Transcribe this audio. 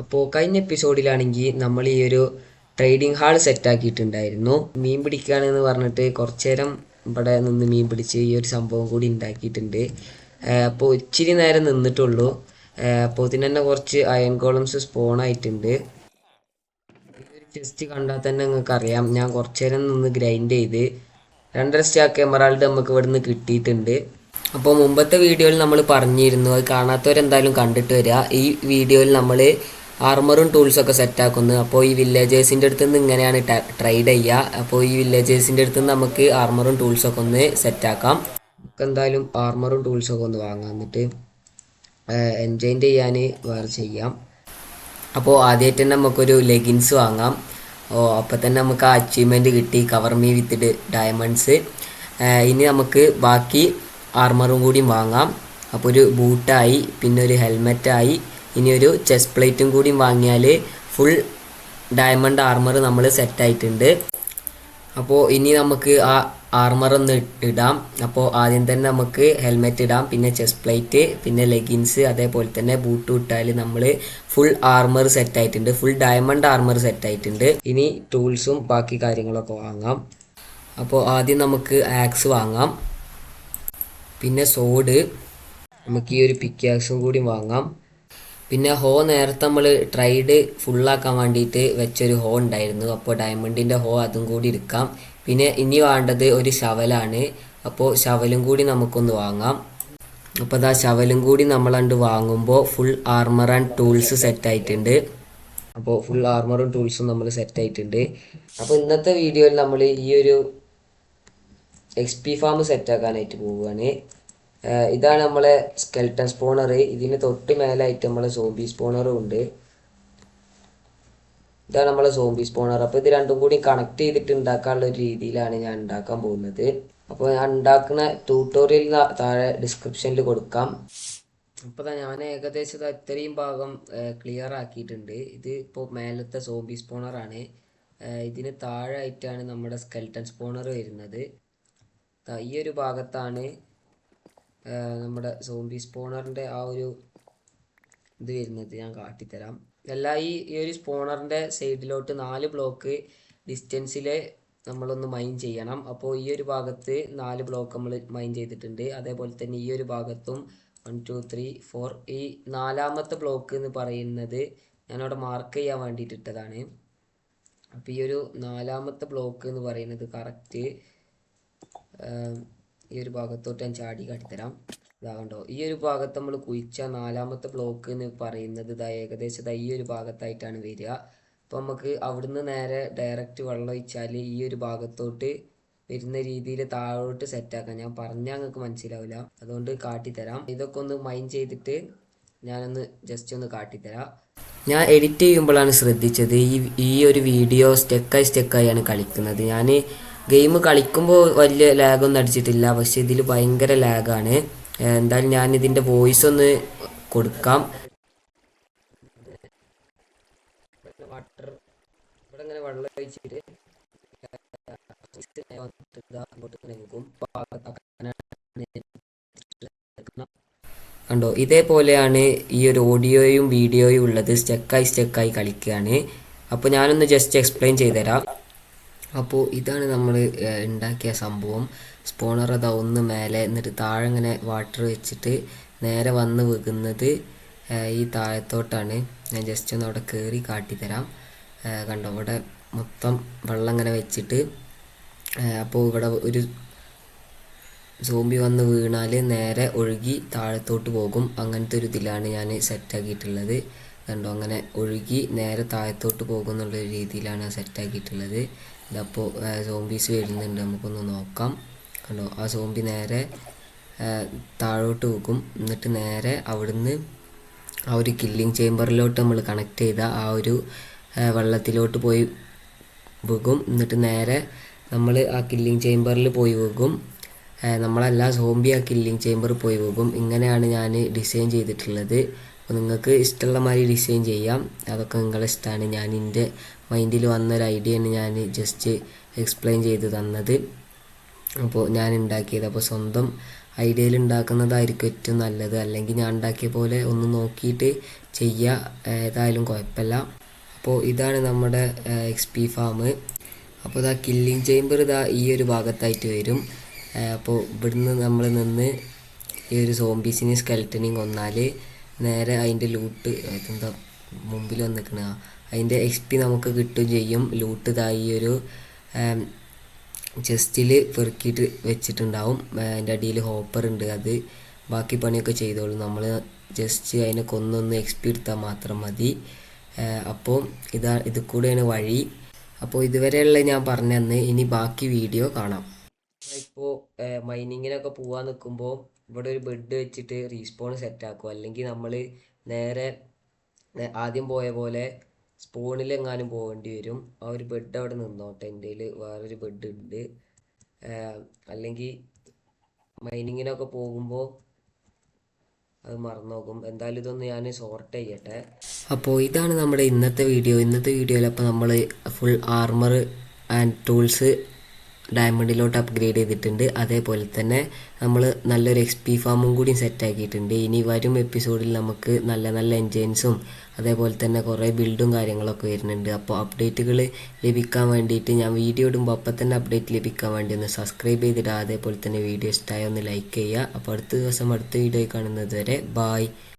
അപ്പോൾ കഴിഞ്ഞ എപ്പിസോഡിലാണെങ്കിൽ നമ്മൾ ഈ ഒരു ട്രേഡിംഗ് ഹാൾ സെറ്റാക്കിയിട്ടുണ്ടായിരുന്നു മീൻ പിടിക്കുകയാണെന്ന് പറഞ്ഞിട്ട് കുറച്ച് നേരം ഇവിടെ നിന്ന് മീൻ പിടിച്ച് ഈ ഒരു സംഭവം കൂടി ഉണ്ടാക്കിയിട്ടുണ്ട് അപ്പോൾ ഇച്ചിരി നേരം നിന്നിട്ടുള്ളൂ. അപ്പോൾ ഇതിന് തന്നെ കുറച്ച് അയൺ കോളംസ് സ്പോൺ ആയിട്ടുണ്ട്. ജസ്റ്റ് കണ്ടാൽ തന്നെ നിങ്ങൾക്ക് അറിയാം ഞാൻ കുറച്ച് നേരം നിന്ന് ഗ്രൈൻഡ് ചെയ്ത് രണ്ടര സ്റ്റാക്ക് എമറാൾഡ് നമുക്ക് ഇവിടെ നിന്ന് കിട്ടിയിട്ടുണ്ട്. അപ്പോൾ മുമ്പത്തെ വീഡിയോയിൽ നമ്മൾ പറഞ്ഞിരുന്നു അത് കാണാത്തവരെന്തായാലും കണ്ടിട്ട് വരിക ഈ വീഡിയോയിൽ നമ്മൾ ആർമറും ടൂൾസൊക്കെ ഒക്കെ സെറ്റാക്കുന്നു അപ്പോൾ ഈ വില്ലേജേഴ്സിന്റെ അടുത്ത് നിന്ന് ഇങ്ങനെയാണ് ട്രൈഡ് ചെയ്യുക അപ്പോൾ ഈ വില്ലേജേഴ്സിന്റെ അടുത്ത് നിന്ന് നമുക്ക് ആർമറും ടൂൾസൊക്കെ ഒന്ന് സെറ്റാക്കാം നമുക്ക് എന്തായാലും ആർമറും ടൂൾസൊക്കെ ഒന്ന് വാങ്ങാം. എന്നിട്ട് എൻജോയിന്റ് ചെയ്യാൻ വേറെ ചെയ്യാം. അപ്പോൾ ആദ്യമായിട്ട് തന്നെ നമുക്കൊരു ലെഗിൻസ് വാങ്ങാം. ഓ അപ്പോൾ തന്നെ നമുക്ക് ആ അച്ചീവ്മെന്റ് കിട്ടി. കവർ മീ വിത്ത് ഡയമണ്ട്സ് ഇനി നമുക്ക് ബാക്കി ആർമറും കൂടിയും വാങ്ങാം. അപ്പോൾ ഒരു ബൂട്ടായി പിന്നെ ഒരു ഹെൽമെറ്റായി ഇനി ഒരു ചെസ്റ്റ് പ്ലേറ്റും കൂടി വാങ്ങിയാൽ ഫുൾ ഡയമണ്ട് ആർമർ നമ്മൾ സെറ്റായിട്ടുണ്ട് അപ്പോൾ ഇനി നമുക്ക് ആ ആർമർ ഒന്ന് ഇടാം. അപ്പോൾ ആദ്യം തന്നെ നമുക്ക് ഹെൽമെറ്റ് ഇടാം. പിന്നെ ചെസ്റ്റ് പ്ലേറ്റ് പിന്നെ ലെഗിൻസ് അതേപോലെ തന്നെ ബൂട്ട് ഇട്ടാൽ നമ്മൾ ഫുൾ ആർമർ സെറ്റ് ആയിട്ടുണ്ട്. ഫുൾ ഡയമണ്ട് ആർമർ സെറ്റ് ആയിട്ടുണ്ട്. ഇനി ടൂൾസും ബാക്കി കാര്യങ്ങളൊക്കെ വാങ്ങാം. അപ്പോൾ ആദ്യം നമുക്ക് ആക്സ് വാങ്ങാം. പിന്നെ സോഡ് നമുക്ക് ഈ ഒരു പിക്കാക്സും കൂടി വാങ്ങാം. പിന്നെ ഹോ നേരത്തെ നമ്മൾ ട്രൈഡ് ഫുള്ളാക്കാൻ വേണ്ടിയിട്ട് വെച്ചൊരു ഹോ ഉണ്ടായിരുന്നു. അപ്പോൾ ഡയമണ്ടിന്റെ ഹോ അതും കൂടി എടുക്കാം. പിന്നെ ഇനി വേണ്ടത് ഒരു ശവലാണ് അപ്പോൾ ശവലും കൂടി നമുക്കൊന്ന് വാങ്ങാം. അപ്പോൾ അതാ ശവലും കൂടി നമ്മളണ്ട് വാങ്ങുമ്പോൾ full armour and tools set ആയിട്ടുണ്ട്. അപ്പോൾ ഫുൾ ആർമറും ടൂൾസും നമ്മൾ സെറ്റ് ആയിട്ടുണ്ട്. അപ്പോൾ ഇന്നത്തെ വീഡിയോയിൽ നമ്മൾ ഈ ഒരു എക്സ് പി ഫാം സെറ്റാക്കാനായിട്ട് പോവുകയാണ് ഇതാണ് നമ്മളെ സ്കെൽട്ടൺ സ്പോണർ ഇതിന് തൊട്ട് മേലായിട്ട് നമ്മളെ സോംബി സ്പോണറും ഉണ്ട്. ഇതാണ് നമ്മളെ സോംബി സ്പോണർ അപ്പോൾ ഇത് രണ്ടും കൂടി കണക്ട് ചെയ്തിട്ട് ഉണ്ടാക്കാനുള്ള ഒരു രീതിയിലാണ് ഞാൻ ഉണ്ടാക്കാൻ പോകുന്നത്. അപ്പോൾ ഞാൻ ഉണ്ടാക്കുന്ന ട്യൂട്ടോറിയൽ താഴെ ഡിസ്ക്രിപ്ഷനിൽ കൊടുക്കാം. അപ്പോൾ ഞാൻ ഏകദേശം ഇത് ഇത്രയും ഭാഗം ക്ലിയർ ആക്കിയിട്ടുണ്ട്. ഇത് ഇപ്പോൾ മേലത്തെ സോംബി സ്പോണറാണ് ഇതിന് താഴെ ആയിട്ടാണ് നമ്മുടെ സ്കെൽട്ടൺ സ്പോണർ വരുന്നത്. ഈ ഒരു ഭാഗത്താണ് നമ്മുടെ സോംബി സ്പോണറിന്റെ ആ ഒരു ഇത് വരുന്നത് ഞാൻ കാട്ടിത്തരാം. എല്ലാ ഈ ഈ ഒരു സ്പോണറിന്റെ സൈഡിലോട്ട് നാല് ബ്ലോക്ക് ഡിസ്റ്റൻസിൽ നമ്മളൊന്ന് മൈൻ ചെയ്യണം. അപ്പോൾ ഈ ഒരു ഭാഗത്ത് നാല് ബ്ലോക്ക് നമ്മൾ മൈൻ ചെയ്തിട്ടുണ്ട്. അതേപോലെ തന്നെ ഈ ഒരു ഭാഗത്തും വൺ ടു ത്രീ ഫോർ ഈ നാലാമത്തെ ബ്ലോക്ക് എന്ന് പറയുന്നത് ഞാനവിടെ മാർക്ക് ചെയ്യാൻ വേണ്ടിയിട്ട് ഇട്ടതാണ്. അപ്പോൾ ഈ ഒരു നാലാമത്തെ ബ്ലോക്ക് എന്ന് പറയുന്നത് കറക്റ്റ് ഈ ഒരു ഭാഗത്തോട്ട് ഞാൻ ചാടി കാട്ടിത്തരാം ഇതാകണ്ടോ ഈ ഒരു ഭാഗത്ത് നമ്മൾ കുഴിച്ച നാലാമത്തെ ബ്ലോക്ക് എന്ന് പറയുന്നത് ഇതാ ഏകദേശം ഇതാ ഈ ഒരു ഭാഗത്തായിട്ടാണ് വരിക. അപ്പോൾ നമുക്ക് അവിടുന്ന് നേരെ ഡയറക്റ്റ് വെള്ളം ഒഴിച്ചാൽ ഈ ഒരു ഭാഗത്തോട്ട് വരുന്ന രീതിയിൽ താഴോട്ട് സെറ്റാക്കാം ഞാൻ പറഞ്ഞാൽ നിങ്ങൾക്ക് മനസ്സിലാവില്ല. അതുകൊണ്ട് കാട്ടിത്തരാം. ഇതൊക്കെ ഒന്ന് മൈൻഡ് ചെയ്തിട്ട് ഞാനൊന്ന് ജസ്റ്റ് ഒന്ന് കാട്ടിത്തരാം. ഞാൻ എഡിറ്റ് ചെയ്യുമ്പോഴാണ് ശ്രദ്ധിച്ചത്. ഈ ഈ ഒരു വീഡിയോ സ്റ്റെക്കായി ആണ് കളിക്കുന്നത്. ഞാൻ ഗെയിം കളിക്കുമ്പോൾ വലിയ ലാഗൊന്നും അടിച്ചിട്ടില്ല. പക്ഷെ ഇതിൽ ഭയങ്കര ലാഗാണ്. എന്തായാലും ഞാൻ ഇതിന്റെ വോയിസ് ഒന്ന് കൊടുക്കാം. വാട്ടർ. ഇവിടെ ഇങ്ങനെ വെള്ളം കണ്ടോ? ഇതേപോലെയാണ് ഈ ഒരു ഓഡിയോയും വീഡിയോയും ഉള്ളത്. സ്റ്റെക്കായി സ്റ്റെക്കായി കളിക്കുകയാണ് അപ്പോൾ ഞാനൊന്ന് ജസ്റ്റ് എക്സ്പ്ലെയിൻ ചെയ്തുതരാം. അപ്പോൾ ഇതാണ് നമ്മൾ ഉണ്ടാക്കിയ സംഭവം. സ്പോണർ അതാ ഒന്ന് മേലെ എന്നിട്ട് താഴെ ഇങ്ങനെ വാട്ടർ വെച്ചിട്ട് നേരെ വന്ന് വീകുന്നത് ഈ താഴത്തോട്ടാണ്. ഞാൻ ജസ്റ്റ് ഒന്ന് അവിടെ കയറി കാട്ടിത്തരാം കണ്ടോ ഇവിടെ മൊത്തം വെള്ളം ഇങ്ങനെ വെച്ചിട്ട് അപ്പോൾ ഇവിടെ ഒരു സോംബി വന്ന് വീണാൽ നേരെ ഒഴുകി താഴത്തോട്ട് പോകും. അങ്ങനത്തെ ഒരു ഇതിലാണ് ഞാൻ സെറ്റാക്കിയിട്ടുള്ളത് കണ്ടോ അങ്ങനെ ഒഴുകി നേരെ താഴത്തോട്ട് പോകുന്നുള്ള രീതിയിലാണ് സെറ്റാക്കിയിട്ടുള്ളത് ഇതപ്പോൾ സോംബീസ് വരുന്നുണ്ട്. നമുക്കൊന്ന് നോക്കാം. കണ്ടോ ആ സോംബി നേരെ താഴോട്ട് പോകും. എന്നിട്ട് നേരെ അവിടുന്ന് ആ ഒരു കില്ലിംഗ് ചേമ്പറിലോട്ട് നമ്മൾ കണക്ട് ചെയ്ത ആ ഒരു വെള്ളത്തിലോട്ട് പോയി പോകും. എന്നിട്ട് നേരെ നമ്മൾ ആ കില്ലിംഗ് ചേമ്പറിൽ പോയി പോകും. നമ്മളല്ല സോംബി ആ കില്ലിങ് ചേമ്പർ പോയി പോകും. ഇങ്ങനെയാണ് ഞാൻ ഡിസൈൻ ചെയ്തിട്ടുള്ളത്. അപ്പോൾ നിങ്ങൾക്ക് ഇഷ്ടമുള്ള മാതിരി ഡിസൈൻ ചെയ്യാം. അതൊക്കെ നിങ്ങളുടെ ഇഷ്ടമാണ് ഞാൻ എന്റെ മൈൻഡിൽ വന്നൊരു ഐഡിയയാണ് ഞാൻ ജസ്റ്റ് എക്സ്പ്ലെയിൻ ചെയ്ത് തന്നത്. അപ്പോൾ ഞാൻ ഉണ്ടാക്കിയത് അപ്പോൾ സ്വന്തം ഐഡിയയിൽ ഉണ്ടാക്കുന്നതായിരിക്കും ഏറ്റവും നല്ലത്. അല്ലെങ്കിൽ ഞാൻ ഉണ്ടാക്കിയ പോലെ ഒന്ന് നോക്കിയിട്ട് ചെയ്യുക ഏതായാലും കുഴപ്പമില്ല അപ്പോൾ ഇതാണ് നമ്മുടെ എക്സ് പി ഫാം അപ്പോൾ ഇതാ കില്ലിങ് ചേമ്പർ ഇതാ ഈ ഒരു ഭാഗത്തായിട്ട് വരും. അപ്പോൾ ഇവിടുന്ന് നമ്മൾ നിന്ന് ഈ ഒരു സോംബീസിനെ സ്കെൽറ്റനെയും കൊന്നാൽ നേരെ അതിന്റെ ലൂട്ട് എന്താ മുമ്പിൽ വന്നിക്കണ? അതിന്റെ എക്സ് പി നമുക്ക് കിട്ടുകയും ചെയ്യും. ലൂട്ട് ഇതായി ഒരു ചെസ്റ്റിൽ പെറുക്കിയിട്ട് വെച്ചിട്ടുണ്ടാവും. അതിന്റെ അടിയിൽ ഹോപ്പർ ഉണ്ട്. അത് ബാക്കി പണിയൊക്കെ ചെയ്തോളൂ. നമ്മൾ ജസ്റ്റ് അതിനെ കൊന്നൊന്ന് എക്സ് പി എടുത്താൽ മാത്രം മതി. അപ്പോൾ ഇതാ ഇത് കൂടെയാണ് വഴി. അപ്പോൾ ഇതുവരെയുള്ള ഞാൻ പറഞ്ഞു ഇനി ബാക്കി വീഡിയോ കാണാം. ഇപ്പോൾ മൈനിങ്ങിനൊക്കെ പോകാൻ നിൽക്കുമ്പോൾ ഇവിടെ ഒരു ബെഡ് വെച്ചിട്ട് റീസ്പോൺ സെറ്റ് ആക്കും. അല്ലെങ്കിൽ നമ്മൾ നേരെ ആദ്യം പോയ പോലെ സ്പൂണിലെങ്ങാനും പോകേണ്ടി വരും. ആ ഒരു ബെഡ് അവിടെ നിന്നോട്ടെ. എന്റെ വേറൊരു ബെഡ് ഉണ്ട്. അല്ലെങ്കിൽ മൈനിങ്ങിനൊക്കെ പോകുമ്പോൾ അത് മറന്നു നോക്കും എന്തായാലും ഇതൊന്ന് ഞാൻ സോർട്ട് ചെയ്യട്ടെ. അപ്പോൾ ഇതാണ് നമ്മുടെ ഇന്നത്തെ വീഡിയോ ഇന്നത്തെ വീഡിയോയിൽ അപ്പോൾ നമ്മൾ ഫുൾ ആർമർ ആൻഡ് ടൂൾസ് ഡയമണ്ടിലോട്ട് അപ്ഗ്രേഡ് ചെയ്തിട്ടുണ്ട്. അതേപോലെ തന്നെ നമ്മൾ നല്ലൊരു എക്സ് പി ഫാമും കൂടി സെറ്റ് ആക്കിയിട്ടുണ്ട്. ഇനി വരും എപ്പിസോഡിൽ നമുക്ക് നല്ല നല്ല എൻജിൻസും അതേപോലെ തന്നെ കുറേ ബിൽഡും കാര്യങ്ങളൊക്കെ വരുന്നുണ്ട്. അപ്പോൾ അപ്ഡേറ്റുകൾ ലഭിക്കാൻ വേണ്ടിയിട്ട് ഞാൻ വീഡിയോ ഇടുമ്പോൾ അപ്പം തന്നെ അപ്ഡേറ്റ് ലഭിക്കാൻ വേണ്ടി ഒന്ന് സബ്സ്ക്രൈബ് ചെയ്തിടുക അതേപോലെ തന്നെ വീഡിയോ ഇഷ്ടമായ ഒന്ന് ലൈക്ക് ചെയ്യുക. അപ്പോൾ അടുത്ത ദിവസം അടുത്ത വീഡിയോ കാണുന്നത് വരെ ബായ്